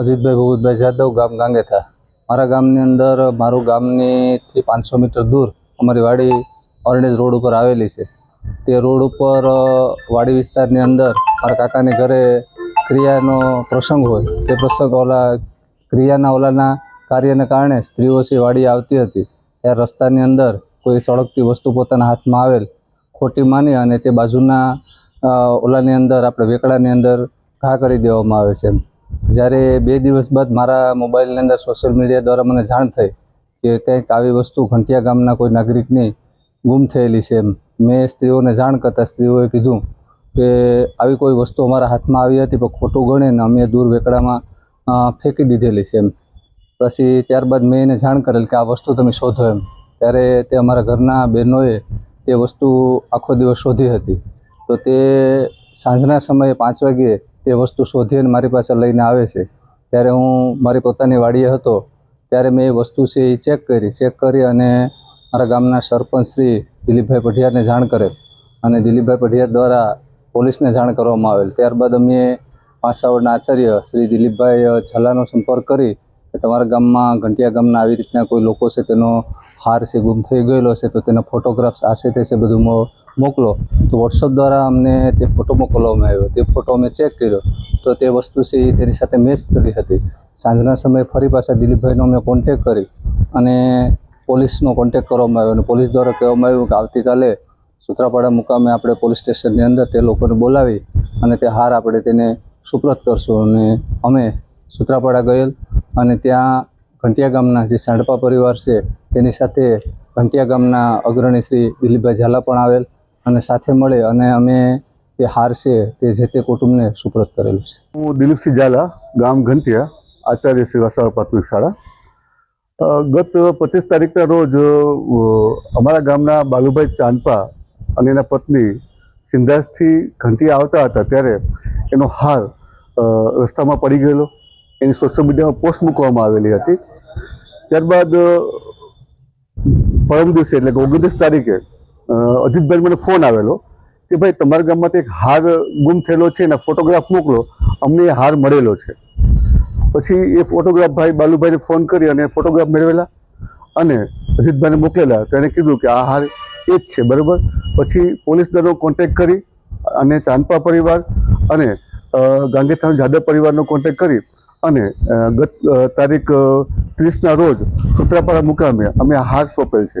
અજીતભાઈ ભગવતભાઈ જાદવ ગામ ગાંગેથા. મારા ગામની અંદર, મારું ગામનીથી પાંચસો મીટર દૂર અમારી વાડી ઓરણેજ રોડ ઉપર આવેલી છે. તે રોડ ઉપર વાડી વિસ્તારની અંદર મારા કાકાને ઘરે ક્રિયાનો પ્રસંગ હોય. તે પ્રસંગ ઓલા, ક્રિયાના ઓલાના કાર્યને કારણે સ્ત્રીઓ છે વાડી આવતી હતી. ત્યારે રસ્તાની અંદર કોઈ સળગતી વસ્તુ પોતાના હાથમાં આવેલ ખોટી માની અને તે બાજુના ઓલાની અંદર, આપણે વેકડાની અંદર ઘા કરી દેવામાં આવે છે જ્યારે બે દિવસ બાદ મારા મોબાઈલની અંદર સોશિયલ મીડિયા દ્વારા મને જાણ થઈ કે કંઈક આવી વસ્તુ ઘંટિયા ગામના કોઈ નાગરિકની ગુમ થયેલી છે એમ. મેં સ્ત્રીઓને જાણ કરતાં સ્ત્રીઓએ કીધું કે આવી કોઈ વસ્તુ અમારા હાથમાં આવી હતી પણ ખોટું ગણીને અમે દૂર વેકડામાં ફેંકી દીધેલી છે એમ. પછી ત્યારબાદ મેં એને જાણ કરેલ કે આ વસ્તુ તમે શોધો એમ. ત્યારે તે અમારા ઘરના બહેનોએ તે વસ્તુ આખો દિવસ શોધી હતી. તો તે સાંજના સમયે પાંચ વાગ્યે તે વસ્તુ શોધી અને મારી પાસે લઈને આવે છે. ત્યારે હું મારી પોતાની વાડીએ હતો, ત્યારે મેં એ વસ્તુ છે એ ચેક કરી. ચેક કરી અને મારા ગામના સરપંચ શ્રી દિલીપભાઈ પઢિયારને જાણ કરે અને દિલીપભાઈ પઢિયાર દ્વારા પોલીસને જાણ કરવામાં આવેલ. ત્યારબાદ અમે પાસાવડના આચાર્ય શ્રી દિલીપભાઈ ઝાલાનો સંપર્ક કરી કે તમારા ગામમાં ઘંટિયા ગામના આવી રીતના કોઈ લોકો છે તેનો હાર છે, ગુમ થઈ ગયેલો છે, તો તેના ફોટોગ્રાફ્સ આશે તે છે બધું મો- મોકલો. તો વોટ્સઅપ દ્વારા અમને તે ફોટો મોકલવામાં આવ્યો. તે ફોટો અમે ચેક કર્યો. તો તે વસ્તુ છે તેની સાથે મેચ થતી હતી. સાંજના સમયે ફરી પાછા દિલીપભાઈનો અમે કોન્ટેક કરી અને પોલીસનો કોન્ટેક કરવામાં આવ્યો. અને પોલીસ દ્વારા કહેવામાં આવ્યું કે આવતીકાલે સુત્રાપાડા મુકામે આપણે પોલીસ સ્ટેશનની અંદર તે લોકોને બોલાવી અને તે હાર આપણે તેને સુપ્રત કરશું. અને અમે સુત્રાપાડા ગયેલ અને ત્યાં ઘંટિયા ગામના જે સાંડપા પરિવાર છે તેની સાથે ઘંટિયા ગામના અગ્રણી શ્રી દિલીપભાઈ ઝાલા પણ આવેલ અને સાથે મળે અને અમે તે હાર છે, તે જે તે કુટુંબને સુપ્રત કરેલું છે. હું દિલીપસિંહ ઝાલા, ગામ ઘંટિયા, આચાર્ય શ્રી વસાવા પ્રાથમિક શાળા. ગત પચીસ તારીખના રોજ અમારા ગામના બાલુભાઈ ચાંદપા અને એના પત્ની સિંધાસથી ઘંટિયા આવતા હતા ત્યારે એનો હાર રસ્તામાં પડી ગયેલો. એની સોશિયલ મીડિયામાં પોસ્ટ મૂકવામાં આવેલી હતી. ત્યારબાદ પરમ દિવસે એટલે કે ઓગણત્રીસ તારીખે અજીતભાઈ મને ફોન આવેલો કે ભાઈ, તમારા ગામમાંથી એક હાર ગુમ થયેલો છે, એના ફોટોગ્રાફ મોકલો, અમને એ હાર મળેલો છે. પછી એ ફોટોગ્રાફ ભાઈ બાલુભાઈને ફોન કરી અને ફોટોગ્રાફ મેળવેલા અને અજીતભાઈને મોકલેલા. તો એને કીધું કે આ હાર એ જ છે, બરાબર? પછી પોલીસ દળનો કોન્ટેક કરી અને ચાંદપા પરિવાર અને ગાંધીથાણ જાદવ પરિવારનો કોન્ટેક કરી અને ગત તારીખ ત્રીસના રોજ સૂત્રાપાડા મુકામે અમે હાર સોંપેલ છે.